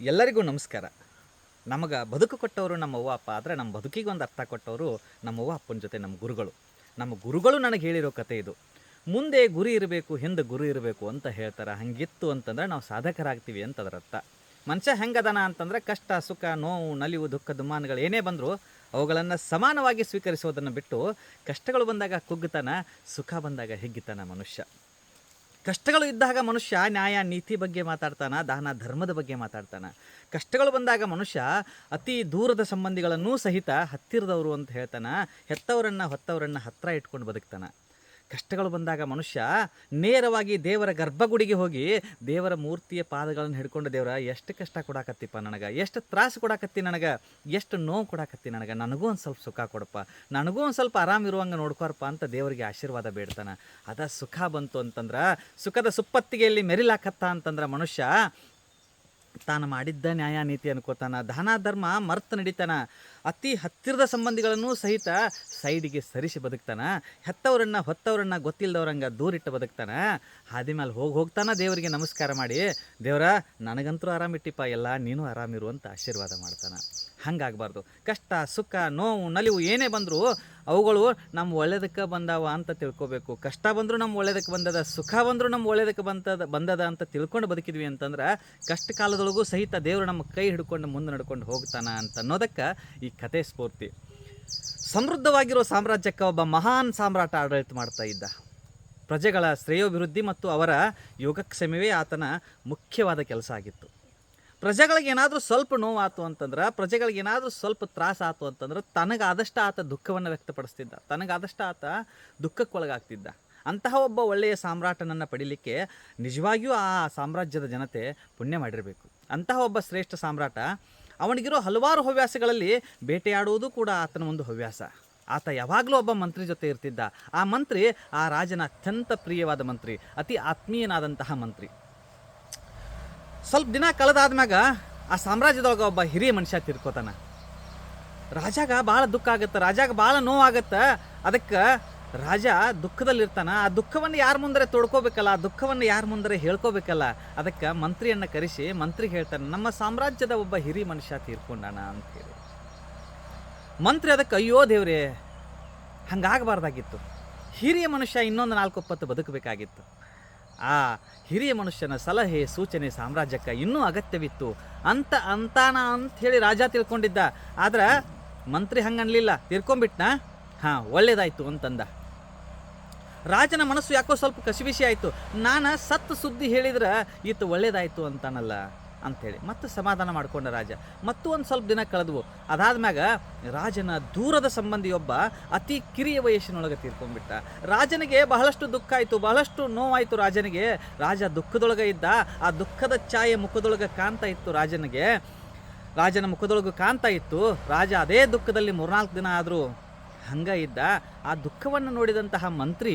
ಎಲ್ಲರಿಗೂ ನಮಸ್ಕಾರ. ನಮಗೆ ಬದುಕು ಕೊಟ್ಟವರು ನಮ್ಮ ಅವ್ವ ಅಪ್ಪ ಆದರೆ ನಮ್ಮ ಬದುಕಿಗೆ ಒಂದು ಅರ್ಥ ಕೊಟ್ಟವರು ನಮ್ಮ ಅವ್ವ, ಅಪ್ಪನ ಜೊತೆ ನಮ್ಮ ಗುರುಗಳು. ನಮ್ಮ ಗುರುಗಳು ನನಗೆ ಹೇಳಿರೋ ಕತೆ ಇದು. ಮುಂದೆ ಗುರಿ ಇರಬೇಕು, ಹಿಂದೆ ಗುರು ಇರಬೇಕು ಅಂತ ಹೇಳ್ತಾರೆ. ಹಂಗಿತ್ತು ಅಂತಂದ್ರೆ ನಾವು ಸಾಧಕರಾಗ್ತೀವಿ ಅಂತ ಅದರ ಅರ್ಥ. ಮನುಷ್ಯ ಹೆಂಗದನ ಅಂತಂದ್ರೆ ಕಷ್ಟ, ಸುಖ, ನೋವು, ನಲಿವು, ದುಃಖ, ದುಮ್ಮಾನಗಳು ಏನೇ ಬಂದರೂ ಅವುಗಳನ್ನು ಸಮಾನವಾಗಿ ಸ್ವೀಕರಿಸೋದನ್ನು ಬಿಟ್ಟು ಕಷ್ಟಗಳು ಬಂದಾಗ ಕುಗ್ಗುತ್ತಾನ ಸುಖ ಬಂದಾಗ ಹಿಗ್ಗಿತಾನ ಮನುಷ್ಯ. ಕಷ್ಟಗಳು ಇದ್ದಾಗ ಮನುಷ್ಯ ನ್ಯಾಯ, ನೀತಿ ಬಗ್ಗೆ ಮಾತಾಡ್ತಾನ, ದಾನ, ಧರ್ಮದ ಬಗ್ಗೆ ಮಾತಾಡ್ತಾನ. ಕಷ್ಟಗಳು ಬಂದಾಗ ಮನುಷ್ಯ ಅತಿ ದೂರದ ಸಂಬಂಧಿಗಳನ್ನೂ ಸಹಿತ ಹತ್ತಿರದವರು ಅಂತ ಹೇಳ್ತಾನ. ಹೆತ್ತವರನ್ನ ಹೊತ್ತವರನ್ನ ಹತ್ತಿರ ಇಟ್ಕೊಂಡು ಬದುಕ್ತಾನ. ಕಷ್ಟಗಳು ಬಂದಾಗ ಮನುಷ್ಯ ನೇರವಾಗಿ ದೇವರ ಗರ್ಭಗುಡಿಗೆ ಹೋಗಿ ದೇವರ ಮೂರ್ತಿಯ ಪಾದಗಳನ್ನು ಹಿಡ್ಕೊಂಡು, ದೇವರ, ಎಷ್ಟು ಕಷ್ಟ ಕೊಡಾಕತ್ತಿಪ್ಪ ನನಗೆ, ಎಷ್ಟು ತ್ರಾಸು ಕೊಡಾಕತ್ತಿ ನನಗೆ, ಎಷ್ಟು ನೋವು ಕೊಡಾಕತ್ತಿ ನನಗೆ, ನನಗೂ ಒಂದು ಸ್ವಲ್ಪ ಸುಖ ಕೊಡಪ್ಪ, ನನಗೂ ಒಂದು ಸ್ವಲ್ಪ ಆರಾಮಿರುವಂಗೆ ನೋಡ್ಕೊರಪ್ಪ ಅಂತ ದೇವರಿಗೆ ಆಶೀರ್ವಾದ ಬೇಡ್ತಾನೆ. ಅದ ಸುಖ ಬಂತು ಅಂತಂದ್ರೆ, ಸುಖದ ಸುಪ್ಪತ್ತಿಗೆಯಲ್ಲಿ ಮೆರಿಲಾಕತ್ತ ಅಂತಂದ್ರೆ ಮನುಷ್ಯ ತಾನು ಮಾಡಿದ್ದ ನ್ಯಾಯ ನೀತಿ ಅನ್ಕೋತಾನ. ದಾನ ಧರ್ಮ, ಮರ್ತು ನಡೀತಾನ. ಅತಿ ಹತ್ತಿರದ ಸಂಬಂಧಿಗಳನ್ನು ಸಹಿತ ಸೈಡಿಗೆ ಸರಿಸಿ ಬದುಕ್ತಾನ. ಹೆತ್ತವರನ್ನ, ಹೊತ್ತವರನ್ನ ಗೊತ್ತಿಲ್ಲದವ್ರಂಗೆ ದೂರಿಟ್ಟು ಬದುಕ್ತಾನ. ಹಾದಿ ಮೇಲೆ ಹೋಗಿ ಹೋಗ್ತಾನ ದೇವರಿಗೆ ನಮಸ್ಕಾರ ಮಾಡಿ. ದೇವರ, ನನಗಂತೂ ಆರಾಮಿಟ್ಟಿಪ್ಪ ಎಲ್ಲ ನೀನು ಆರಾಮಿರು ಅಂತ ಆಶೀರ್ವಾದ ಮಾಡ್ತಾನ. ಹಂಗಾಗಬಾರ್ದು. ಕಷ್ಟ, ಸುಖ, ನೋವು, ನಲಿವು ಏನೇ ಬಂದರೂ ಅವುಗಳು ನಮ್ಮ ಒಳ್ಳೇದಕ್ಕೆ ಬಂದಾವ ಅಂತ ತಿಳ್ಕೊಬೇಕು. ಕಷ್ಟ ಬಂದರೂ ನಮ್ಮ ಒಳ್ಳೇದಕ್ಕೆ ಬಂದದ, ಸುಖ ಬಂದರೂ ನಮ್ಮ ಒಳ್ಳೆಯದಕ್ಕೆ ಬಂದದ ಬಂದದ ಅಂತ ತಿಳ್ಕೊಂಡು ಬದುಕಿದ್ವಿ ಅಂತಂದ್ರೆ ಕಷ್ಟ ಕಾಲದೊಳಗೂ ಸಹಿತ ದೇವರು ನಮ್ಮ ಕೈ ಹಿಡ್ಕೊಂಡು ಮುಂದೆ ನಡ್ಕೊಂಡು ಹೋಗ್ತಾನ ಅಂತ ಅನ್ನೋದಕ್ಕೆ ಈ ಕತೆ ಸ್ಫೂರ್ತಿ. ಸಮೃದ್ಧವಾಗಿರೋ ಸಾಮ್ರಾಜ್ಯಕ್ಕೆ ಒಬ್ಬ ಮಹಾನ್ ಸಾಮ್ರಾಟ ಆಡಳಿತ ಮಾಡ್ತಾ ಇದ್ದ. ಪ್ರಜೆಗಳ ಶ್ರೇಯೋಭಿವೃದ್ಧಿ ಮತ್ತು ಅವರ ಯೋಗಕ್ಷೇಮವೇ ಆತನ ಮುಖ್ಯವಾದ ಕೆಲಸ ಆಗಿತ್ತು. ಪ್ರಜೆಗಳಿಗೆ ಏನಾದರೂ ಸ್ವಲ್ಪ ನೋವಾತು ಅಂತಂದ್ರೆ, ಪ್ರಜೆಗಳಿಗೆ ಏನಾದರೂ ಸ್ವಲ್ಪ ತ್ರಾಸ ಆತು ಅಂತಂದ್ರೆ, ತನಗಾದಷ್ಟು ಆತ ದುಃಖವನ್ನು ವ್ಯಕ್ತಪಡಿಸ್ತಿದ್ದ, ತನಗಾದಷ್ಟು ಆತ ದುಃಖಕ್ಕೊಳಗಾಗ್ತಿದ್ದ ಅಂತಹ ಒಬ್ಬ ಒಳ್ಳೆಯ ಸಾಮ್ರಾಟನನ್ನು ಪಡಿಲಿಕ್ಕೆ ನಿಜವಾಗಿಯೂ ಆ ಸಾಮ್ರಾಜ್ಯದ ಜನತೆ ಪುಣ್ಯ ಮಾಡಿರಬೇಕು. ಅಂತಹ ಒಬ್ಬ ಶ್ರೇಷ್ಠ ಸಾಮ್ರಾಟ, ಅವನಿಗಿರೋ ಹಲವಾರು ಹವ್ಯಾಸಗಳಲ್ಲಿ ಬೇಟೆಯಾಡುವುದು ಕೂಡ ಆತನ ಒಂದು ಹವ್ಯಾಸ. ಆತ ಯಾವಾಗಲೂ ಒಬ್ಬ ಮಂತ್ರಿ ಜೊತೆ ಇರ್ತಿದ್ದ. ಆ ಮಂತ್ರಿ ಆ ರಾಜನ ಅತ್ಯಂತ ಪ್ರಿಯವಾದ ಮಂತ್ರಿ, ಅತಿ ಆತ್ಮೀಯನಾದಂತಹ ಮಂತ್ರಿ. ಸ್ವಲ್ಪ ದಿನ ಕಳೆದಾದ್ಮ್ಯಾಗ ಆ ಸಾಮ್ರಾಜ್ಯದೊಳಗ ಒಬ್ಬ ಹಿರಿಯ ಮನುಷ್ಯ ತಿರ್ಕೋತಾನ. ರಾಜಾಗ ಭಾಳ ದುಃಖ ಆಗುತ್ತೆ, ರಾಜಾಗ ಭಾಳ ನೋವಾಗತ್ತೆ. ಅದಕ್ಕೆ ರಾಜ ದುಃಖದಲ್ಲಿರ್ತಾನ. ಆ ದುಃಖವನ್ನು ಯಾರ ಮುಂದರೆ ತೊಡ್ಕೋಬೇಕಲ್ಲ, ಆ ದುಃಖವನ್ನು ಯಾರ ಮುಂದರೆ ಹೇಳ್ಕೋಬೇಕಲ್ಲ, ಅದಕ್ಕೆ ಮಂತ್ರಿಯನ್ನು ಕರೆಸಿ ಮಂತ್ರಿಗೆ ಹೇಳ್ತಾನೆ, ನಮ್ಮ ಸಾಮ್ರಾಜ್ಯದ ಒಬ್ಬ ಹಿರಿಯ ಮನುಷ್ಯ ತೀರ್ಕೊಂಡಾನ ಅಂತ ಹೇಳಿ. ಮಂತ್ರಿ ಅದಕ್ಕೆ, ಅಯ್ಯೋ ದೇವ್ರೇ, ಹಂಗಾಗಬಾರ್ದಾಗಿತ್ತು. ಹಿರಿಯ ಮನುಷ್ಯ ಇನ್ನೊಂದು ನಾಲ್ಕು ಒಪ್ಪತ್ತು ಬದುಕಬೇಕಾಗಿತ್ತು. ಆ ಹಿರಿಯ ಮನುಷ್ಯನ ಸಲಹೆ, ಸೂಚನೆ, ಸಾಮ್ರಾಜ್ಯಕ್ಕೆ ಇನ್ನೂ ಅಗತ್ಯವಿತ್ತು. ಅಂತ, ಅಂತಾನ ಅಂತ ಹೇಳಿ ರಾಜ ತಿಳ್ಕೊಂಡಿದ್ದ. ಆದ್ರೆ ಮಂತ್ರಿ ಹಂಗನ್ಲಿಲ್ಲ. ತಿರ್ಕೊಂಬಿಟ್ನಾ? ಹಾಂ, ಒಳ್ಳೇದಾಯ್ತು ಅಂತಂದ. ರಾಜನ ಮನಸ್ಸು ಯಾಕೋ ಸ್ವಲ್ಪ ಕಸಿಬಿಸಿ ಆಯಿತು. ನಾನು ಸತ್ತು ಸುದ್ದಿ ಹೇಳಿದ್ರೆ ಇತ್ತು ಒಳ್ಳೇದಾಯ್ತು ಅಂತಾನಲ್ಲ. ಅಂಥೇಳಿ ಮತ್ತು ಸಮಾಧಾನ ಮಾಡ್ಕೊಂಡ ರಾಜ. ಮತ್ತು ಒಂದು ಸ್ವಲ್ಪ ದಿನ ಕಳೆದವು. ಅದಾದ ಮ್ಯಾಗ ರಾಜನ ದೂರದ ಸಂಬಂಧಿಯೊಬ್ಬ ಅತಿ ಕಿರಿಯ ವಯಸ್ಸಿನೊಳಗೆ ತೀರ್ಕೊಂಡ್ಬಿಟ್ಟ. ರಾಜನಿಗೆ ಬಹಳಷ್ಟು ದುಃಖ ಆಯಿತು, ಬಹಳಷ್ಟು ನೋವಾಯಿತು ರಾಜನಿಗೆ. ರಾಜ ದುಃಖದೊಳಗೆ ಇದ್ದ, ಆ ದುಃಖದ ಛಾಯೆ ಮುಖದೊಳಗೆ ಕಾಣ್ತಾ ಇತ್ತು ರಾಜನಿಗೆ. ರಾಜನ ಮುಖದೊಳಗೆ ಕಾಣ್ತಾ ಇತ್ತು. ರಾಜ ಅದೇ ದುಃಖದಲ್ಲಿ ಮೂರ್ನಾಲ್ಕು ದಿನ ಆದರೂ ಹಂಗ ಇದ್ದ. ಆ ದುಃಖವನ್ನು ನೋಡಿದಂತಹ ಮಂತ್ರಿ,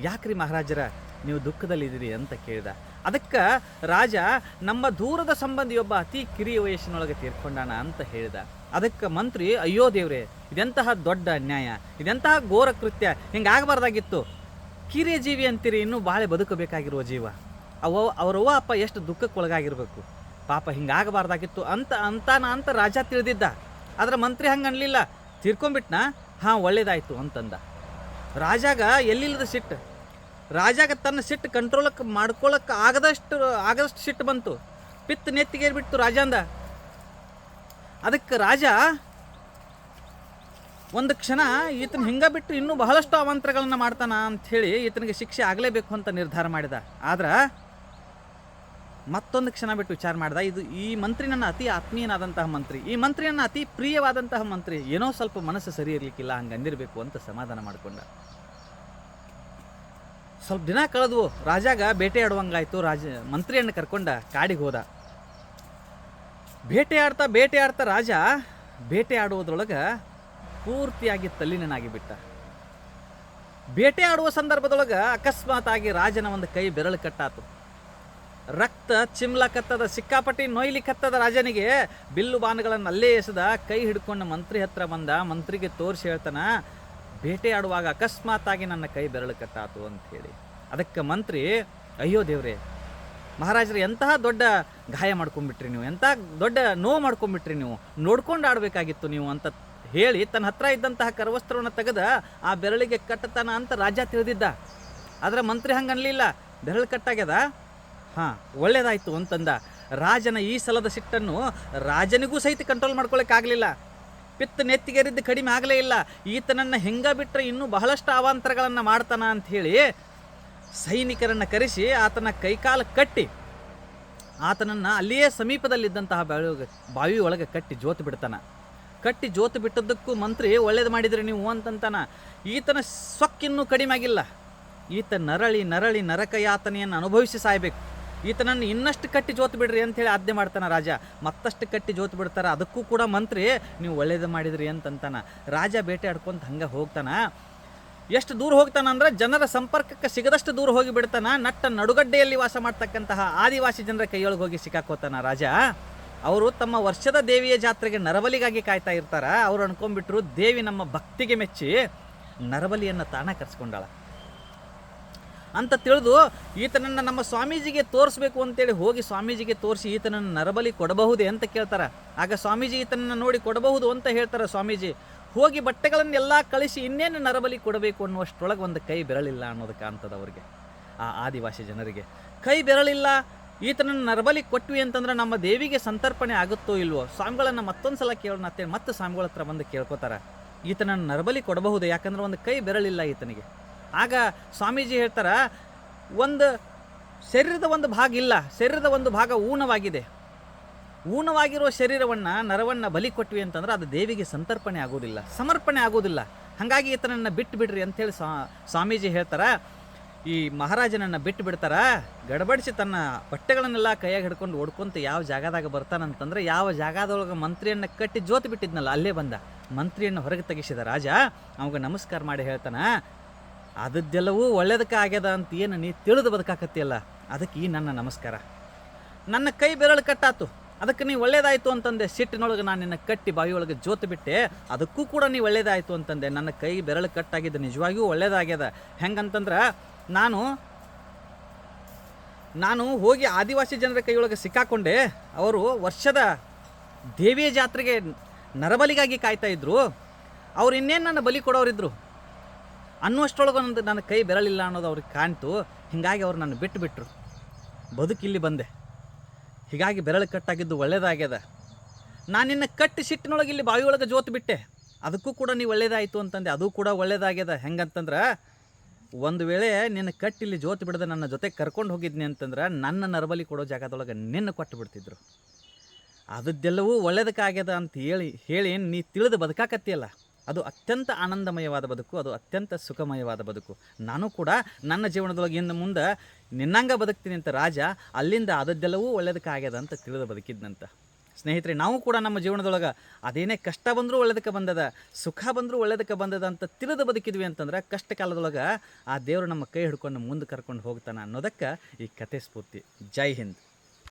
ಯಾಕ್ರಿ ಮಹಾರಾಜರ? ನೀವು ದುಃಖದಲ್ಲಿದ್ದೀರಿ ಅಂತ ಕೇಳಿದ. ಅದಕ್ಕೆ ರಾಜ, ನಮ್ಮ ದೂರದ ಸಂಬಂಧಿಯೊಬ್ಬ ಅತಿ ಕಿರಿಯ ವಯಸ್ಸಿನೊಳಗೆ ತೀರ್ಕೊಂಡಾನ ಅಂತ ಹೇಳಿದ. ಅದಕ್ಕೆ ಮಂತ್ರಿ, ಅಯ್ಯೋ ದೇವ್ರೆ, ಇದೆಂತಹ ದೊಡ್ಡ ಅನ್ಯಾಯ, ಇದೆಂತಹ ಘೋರ ಕೃತ್ಯ ಹಿಂಗಾಗಬಾರ್ದಾಗಿತ್ತು ಕಿರಿಯ ಜೀವಿ ಅಂತೀರಿ, ಇನ್ನೂ ಬಾಳೆ ಬದುಕಬೇಕಾಗಿರುವ ಜೀವ. ಅವ ಅವರವ್ವ ಅಪ್ಪ ಎಷ್ಟು ದುಃಖಕ್ಕೊಳಗಾಗಿರ್ಬೇಕು. ಪಾಪ ಹಿಂಗಾಗಬಾರ್ದಾಗಿತ್ತು ಅಂತ, ಅಂತಾನ ಅಂತ ರಾಜ ತಿಳಿದಿದ್ದ. ಆದರೆ ಮಂತ್ರಿ ಹಂಗೆ ಅನ್ಲಿಲ್ಲ. ತೀರ್ಕೊಂಬಿಟ್ನಾ ಹಾಂ, ಒಳ್ಳೇದಾಯಿತು ಅಂತಂದ. ರಾಜಾಗ ಎಲ್ಲಿಲ್ಲದ ಸಿಟ್ಟು? ರಾಜಾಗ ತನ್ನ ಸಿಟ್ಟು ಕಂಟ್ರೋಲಕ್ಕೆ ಮಾಡ್ಕೊಳಕ್ಕೆ ಆಗದಷ್ಟು ಆಗದಷ್ಟು ಸಿಟ್ಟು ಬಂತು. ಪಿತ್ ನೆತ್ತಿಗೇರ್ಬಿಡ್ತು ರಾಜಂದ. ಅದಕ್ಕೆ ರಾಜ ಒಂದು ಕ್ಷಣ ಈತನ ಹಿಂಗ ಬಿಟ್ಟು ಇನ್ನೂ ಬಹಳಷ್ಟು ಅವಾಂತರಗಳನ್ನು ಮಾಡ್ತಾನ ಹೇಳಿ ಈತನಿಗೆ ಶಿಕ್ಷೆ ಆಗಲೇಬೇಕು ಅಂತ ನಿರ್ಧಾರ ಮಾಡಿದ. ಆದ್ರೆ ಮತ್ತೊಂದು ಕ್ಷಣ ಬಿಟ್ಟು ವಿಚಾರ ಮಾಡ್ದ. ಇದು ಈ ಮಂತ್ರಿ ನನ್ನ ಅತಿ ಆತ್ಮೀಯನಾದಂತಹ ಮಂತ್ರಿ. ಈ ಮಂತ್ರಿ ನನ್ನ ಅತಿ ಪ್ರಿಯವಾದಂತಹ ಮಂತ್ರಿ. ಏನೋ ಸ್ವಲ್ಪ ಮನಸ್ಸು ಸರಿ ಇರಲಿಕ್ಕಿಲ್ಲ ಹಂಗೆ ಅಂದಿರಬೇಕು ಅಂತ ಸಮಾಧಾನ ಮಾಡಿಕೊಂಡ. ಸ್ವಲ್ಪ ದಿನ ಕಳೆದ್ವು. ರಾಜಾಗ ಬೇಟೆಯಾಡುವಂಗಾಯ್ತು ರಾಜ, ಮಂತ್ರಿಯನ್ನು ಕರ್ಕೊಂಡ ಕಾಡಿಗೆ ಹೋದ. ಬೇಟೆಯಾಡ್ತಾ ಬೇಟೆಯಾಡ್ತಾ ರಾಜ ಬೇಟೆಯಾಡುವುದ್ರೊಳಗೆ ಪೂರ್ತಿಯಾಗಿ ತಲ್ಲಿನಾಗಿ ಬಿಟ್ಟ. ಬೇಟೆಯಾಡುವ ಸಂದರ್ಭದೊಳಗೆ ಅಕಸ್ಮಾತ್ ಆಗಿ ರಾಜನ ಒಂದು ಕೈ ಬೆರಳು ಕಟ್ಟಾತು. ರಕ್ತ ಚಿಮ್ಲಕತ್ತದ ಸಿಕ್ಕಾಪಟ್ಟಿ ನೋಯ್ಲಿಕತ್ತದ ರಾಜನಿಗೆ ಬಿಲ್ಲು ಬಾಣಗಳನ್ನು ಅಲ್ಲೇ ಎಸೆದ ಕೈ ಹಿಡ್ಕೊಂಡು ಮಂತ್ರಿ ಹತ್ರ ಬಂದ. ಮಂತ್ರಿಗೆ ತೋರಿಸಿ ಹೇಳ್ತಾನ ಬೇಟೆಯಾಡುವಾಗ ಅಕಸ್ಮಾತ್ ಆಗಿ ನನ್ನ ಕೈ ಬೆರಳು ಕಟ್ಟಾತು ಅಂತ ಹೇಳಿ. ಅದಕ್ಕೆ ಮಂತ್ರಿ, ಅಯ್ಯೋ ದೇವ್ರೆ, ಮಹಾರಾಜರು ಎಂತಹ ದೊಡ್ಡ ಗಾಯ ಮಾಡ್ಕೊಂಡ್ಬಿಟ್ರಿ ನೀವು, ಎಂಥ ದೊಡ್ಡ ನೋವು ಮಾಡ್ಕೊಂಡ್ಬಿಟ್ರಿ ನೀವು, ನೋಡ್ಕೊಂಡು ಆಡಬೇಕಾಗಿತ್ತು ನೀವು ಅಂತ ಹೇಳಿ ತನ್ನ ಹತ್ರ ಇದ್ದಂತಹ ಕರವಸ್ತ್ರವನ್ನು ತೆಗೆದ ಆ ಬೆರಳಿಗೆ ಕಟ್ಟತನ ಅಂತ ರಾಜ ತಿಳಿದಿದ್ದ. ಆದರೆ ಮಂತ್ರಿ ಹಂಗೆ ಅನ್ಲಿಲ್ಲ ಬೆರಳು ಕಟ್ಟಾಗ್ಯದ? ಹಾಂ, ಒಳ್ಳೇದಾಯ್ತು ಅಂತಂದ. ರಾಜನ ಈ ಸಲದ ಸಿಟ್ಟನ್ನು ರಾಜನಿಗೂ ಸಹಿತ ಕಂಟ್ರೋಲ್ ಮಾಡ್ಕೊಳಕ್ಕಾಗಲಿಲ್ಲ. ಪಿತ್ತ ನೆತ್ತಿಗೆರಿದ್ದು ಕಡಿಮೆ ಆಗಲೇ ಇಲ್ಲ. ಈತನನ್ನು ಹೆಂಗ ಬಿಟ್ಟರೆ ಇನ್ನೂ ಬಹಳಷ್ಟು ಅವಾಂತರಗಳನ್ನು ಮಾಡ್ತಾನ ಅಂತ ಹೇಳಿ ಸೈನಿಕರನ್ನು ಕರೆಸಿ ಆತನ ಕೈಕಾಲು ಕಟ್ಟಿ ಆತನನ್ನು ಅಲ್ಲಿಯೇ ಸಮೀಪದಲ್ಲಿದ್ದಂತಹ ಬಾವಿ ಬಾವಿ ಒಳಗೆ ಕಟ್ಟಿ ಜೋತು ಬಿಡ್ತಾನೆ. ಕಟ್ಟಿ ಜೋತು ಬಿಟ್ಟದ್ದಕ್ಕೂ ಮಂತ್ರಿ, ಒಳ್ಳೇದು ಮಾಡಿದ್ರಿ ನೀವು ಅಂತಂತಾನ. ಈತನ ಸೊಕ್ಕಿನ್ನೂ ಕಡಿಮೆ ಆಗಿಲ್ಲ. ಈತ ನರಳಿ ನರಳಿ ನರಕ ಯಾತನೆಯನ್ನು ಅನುಭವಿಸಿ ಸಾಯ್ಬೇಕು. ಈತನನ್ನು ಇನ್ನಷ್ಟು ಕಟ್ಟಿ ಜೋತು ಬಿಡ್ರಿ ಅಂತೇಳಿ ಆಜ್ಞೆ ಮಾಡ್ತಾನ ರಾಜ. ಮತ್ತಷ್ಟು ಕಟ್ಟಿ ಜೋತು ಬಿಡ್ತಾರೆ. ಅದಕ್ಕೂ ಕೂಡ ಮಂತ್ರಿ, ನೀವು ಒಳ್ಳೇದು ಮಾಡಿದ್ರಿ ಅಂತಂತಾನ. ರಾಜ ಬೇಟೆ ಆಡ್ಕೊಂತ ಹಂಗೆ ಹೋಗ್ತಾನ. ಎಷ್ಟು ದೂರ ಹೋಗ್ತಾನ ಅಂದ್ರೆ ಜನರ ಸಂಪರ್ಕಕ್ಕೆ ಸಿಗದಷ್ಟು ದೂರ ಹೋಗಿ ಬಿಡ್ತಾನ. ನಟ್ಟ ನಡುಗಡ್ಡೆಯಲ್ಲಿ ವಾಸ ಮಾಡ್ತಕ್ಕಂತಹ ಆದಿವಾಸಿ ಜನರ ಕೈಯೊಳಗೆ ಹೋಗಿ ಸಿಕ್ಕಾಕೋತಾನ ರಾಜ. ಅವರು ತಮ್ಮ ವರ್ಷದ ದೇವಿಯ ಜಾತ್ರೆಗೆ ನರಬಲಿಗಾಗಿ ಕಾಯ್ತಾ ಇರ್ತಾರ. ಅವ್ರು ಅನ್ಕೊಂಡ್ಬಿಟ್ರು ದೇವಿ ನಮ್ಮ ಭಕ್ತಿಗೆ ಮೆಚ್ಚಿ ನರಬಲಿಯನ್ನು ತಾಣ ಕರ್ಸ್ಕೊಂಡಾಳ. ಅಂತ ತಿಳಿದು ಈತನನ್ನು ನಮ್ಮ ಸ್ವಾಮೀಜಿಗೆ ತೋರಿಸ್ಬೇಕು ಅಂತೇಳಿ ಹೋಗಿ ಸ್ವಾಮೀಜಿಗೆ ತೋರಿಸಿ ಈತನನ್ನು ನರಬಲಿ ಕೊಡಬಹುದೇ ಅಂತ ಕೇಳ್ತಾರೆ. ಆಗ ಸ್ವಾಮೀಜಿ ಈತನನ್ನು ನೋಡಿ ಕೊಡಬಹುದು ಅಂತ ಹೇಳ್ತಾರೆ ಸ್ವಾಮೀಜಿ. ಹೋಗಿ ಬಟ್ಟೆಗಳನ್ನೆಲ್ಲ ಕಳಿಸಿ ಇನ್ನೇನು ನರಬಲಿ ಕೊಡಬೇಕು ಅನ್ನುವಷ್ಟರೊಳಗೆ ಒಂದು ಕೈ ಬೆರಳಿಲ್ಲ ಅನ್ನೋದು ಕಾಣ್ತದೆ ಅವ್ರಿಗೆ ಆ ಆದಿವಾಸಿ ಜನರಿಗೆ. ಕೈ ಬೆರಳಿಲ್ಲ, ಈತನನ್ನು ನರಬಲಿ ಕೊಟ್ವಿ ಅಂತಂದ್ರೆ ನಮ್ಮ ದೇವಿಗೆ ಸಂತರ್ಪಣೆ ಆಗುತ್ತೋ ಇಲ್ವೋ? ಸ್ವಾಮಿಗಳನ್ನು ಮತ್ತೊಂದು ಸಲ ಕೇಳೋಣ ಅಂತೇಳಿ ಮತ್ತೆ ಸ್ವಾಮಿಗಳ ಹತ್ರ ಬಂದು ಕೇಳ್ಕೋತಾರೆ. ಈತನನ್ನು ನರಬಲಿ ಕೊಡಬಹುದು? ಯಾಕಂದ್ರೆ ಒಂದು ಕೈ ಬೆರಳಿಲ್ಲ ಈತನಿಗೆ. ಆಗ ಸ್ವಾಮೀಜಿ ಹೇಳ್ತಾರ, ಒಂದು ಶರೀರದ ಒಂದು ಭಾಗ ಇಲ್ಲ, ಶರೀರದ ಒಂದು ಭಾಗ ಊನವಾಗಿದೆ. ಊನವಾಗಿರುವ ಶರೀರವನ್ನು, ನರವನ್ನು ಬಲಿ ಕೊಟ್ವಿ ಅಂತಂದ್ರೆ ಅದು ದೇವಿಗೆ ಸಂತರ್ಪಣೆ ಆಗೋದಿಲ್ಲ ಸಮರ್ಪಣೆ ಆಗೋದಿಲ್ಲ ಹಾಗಾಗಿ ಈತನನ್ನು ಬಿಟ್ಟು ಬಿಡ್ರಿ ಸ್ವಾ, ಸ್ವಾಮೀಜಿ ಹೇಳ್ತಾರೆ. ಈ ಮಹಾರಾಜನನ್ನು ಬಿಟ್ಟು ಬಿಡ್ತಾರ ಗಡಬಡಿಸಿ ತನ್ನ ಬಟ್ಟೆಗಳನ್ನೆಲ್ಲ ಕೈಯಾಗ ಹಿಡ್ಕೊಂಡು ಓಡ್ಕೊಂತ ಯಾವ ಜಾಗದಾಗ ಬರ್ತಾನಂತಂದ್ರೆ ಯಾವ ಜಾಗದೊಳಗೆ ಮಂತ್ರಿಯನ್ನು ಕಟ್ಟಿ ಜೋತು ಬಿಟ್ಟಿದ್ನಲ್ಲ, ಅಲ್ಲೇ ಬಂದ. ಮಂತ್ರಿಯನ್ನು ಹೊರಗೆ ತೆಗೆಸಿದ ರಾಜ, ಅವಾಗ ನಮಸ್ಕಾರ ಮಾಡಿ ಹೇಳ್ತಾನ ಅದದ್ದೆಲ್ಲವೂ ಒಳ್ಳೇದಕ್ಕೆ ಆಗ್ಯದ ಅಂತ ಏನು ನೀ ತಿಳಿದು ಬದುಕಾಕತ್ತಿಯಲ್ಲ? ಅದಕ್ಕೆ ಈ ನನ್ನ ನಮಸ್ಕಾರ. ನನ್ನ ಕೈ ಬೆರಳು ಕಟ್ಟಾತು. ಅದಕ್ಕೆ ನೀ ಒಳ್ಳೇದಾಯಿತು ಅಂತಂದೆ. ಸಿಟ್ಟಿನೊಳಗೆ ನಾನು ನಿನ್ನ ಕಟ್ಟಿ ಬಾವಿಯೊಳಗೆ ಜೋತು ಬಿಟ್ಟೆ. ಅದಕ್ಕೂ ಕೂಡ ನೀ ಒಳ್ಳೇದಾಯಿತು ಅಂತಂದೆ. ನನ್ನ ಕೈ ಬೆರಳು ಕಟ್ಟಾಗಿದ್ದು ನಿಜವಾಗಿಯೂ ಒಳ್ಳೇದಾಗ್ಯದ. ಹೆಂಗಂತಂದ್ರೆ, ನಾನು ನಾನು ಹೋಗಿ ಆದಿವಾಸಿ ಜನರ ಕೈಯೊಳಗೆ ಸಿಕ್ಕಾಕೊಂಡೆ. ಅವರು ವರ್ಷದ ದೇವಿಯ ಜಾತ್ರೆಗೆ ನರಬಲಿಗಾಗಿ ಕಾಯ್ತಾ ಇದ್ರು. ಅವ್ರು ಇನ್ನೇನು ನನ್ನ ಬಲಿ ಕೊಡೋರಿದ್ರು? ಅನ್ನುವಷ್ಟರೊಳಗೆ ಒಂದು ನನ್ನ ಕೈ ಬೆರಳಿಲ್ಲ ಅನ್ನೋದು ಅವ್ರಿಗೆ ಕಾಣ್ತು. ಹೀಗಾಗಿ ಅವ್ರು ನನ್ನ ಬಿಟ್ಟು ಬಿಟ್ಟರು ಬದುಕಿಲ್ಲಿ ಬಂದೆ. ಹೀಗಾಗಿ ಬೆರಳು ಕಟ್ಟಾಗಿದ್ದು ಒಳ್ಳೇದಾಗ್ಯದ. ನಾನು ನಿನ್ನ ಕಟ್ಟಿ ಸಿಟ್ಟಿನೊಳಗೆ ಇಲ್ಲಿ ಬಾವಿಯೊಳಗೆ ಜೋತು ಬಿಟ್ಟೆ. ಅದಕ್ಕೂ ಕೂಡ ನೀವು ಒಳ್ಳೇದಾಯಿತು ಅಂತಂದೆ. ಅದು ಕೂಡ ಒಳ್ಳೇದಾಗ್ಯದ. ಹೆಂಗಂತಂದ್ರೆ, ಒಂದು ವೇಳೆ ನಿನ್ನ ಕಟ್ಟಿ ಇಲ್ಲಿ ಜೋತು ಬಿಡದೆ ನನ್ನ ಜೊತೆ ಕರ್ಕೊಂಡು ಹೋಗಿದ್ನಿ ಅಂತಂದ್ರೆ ನನ್ನ ನರಬಲಿ ಕೊಡೋ ಜಾಗದೊಳಗೆ ನಿನ್ನ ಕೊಟ್ಟು ಬಿಡ್ತಿದ್ರು. ಅದದ್ದೆಲ್ಲವೂ ಒಳ್ಳೇದಕ್ಕಾಗ್ಯದ ಅಂತ ಹೇಳಿ ಹೇಳಿ ನೀ ತಿಳಿದು ಬದುಕಾಕತ್ತಿಯಲ್ಲ. ಅದು ಅತ್ಯಂತ ಆನಂದಮಯವಾದ ಬದುಕು, ಅದು ಅತ್ಯಂತ ಸುಖಮಯವಾದ ಬದುಕು. ನಾನು ಕೂಡ ನನ್ನ ಜೀವನದೊಳಗೆ ಇನ್ನು ಮುಂದೆ ನಿನ್ನಂಗ ಬದುಕ್ತೀನಿ ಅಂತ ರಾಜ, ಅಲ್ಲಿಂದ ಅದದ್ದೆಲ್ಲವೂ ಒಳ್ಳೆಯದಕ್ಕಾಗ್ಯದ ಅಂತ ತಿಳಿದು ಬದುಕಿದ್ನಂತ. ಸ್ನೇಹಿತರೆ, ನಾವು ಕೂಡ ನಮ್ಮ ಜೀವನದೊಳಗೆ ಅದೇನೇ ಕಷ್ಟ ಬಂದರೂ ಒಳ್ಳೆದಕ್ಕೆ ಬಂದದ, ಸುಖ ಬಂದರೂ ಒಳ್ಳೆದಕ್ಕೆ ಬಂದದ ಅಂತ ತಿಳಿದು ಬದುಕಿದ್ವಿ ಅಂತಂದ್ರೆ ಕಷ್ಟ ಕಾಲದೊಳಗೆ ಆ ದೇವರು ನಮ್ಮ ಕೈ ಹಿಡ್ಕೊಂಡು ಮುಂದೆ ಕರ್ಕೊಂಡು ಹೋಗ್ತಾನೆ ಅನ್ನೋದಕ್ಕೆ ಈ ಕತೆ ಸ್ಫೂರ್ತಿ. ಜೈ ಹಿಂದ್.